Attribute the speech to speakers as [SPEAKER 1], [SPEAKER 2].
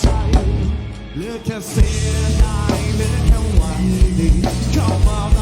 [SPEAKER 1] ใจเหลือแค่เสียดายเหลือแค่วันดีเข้ามา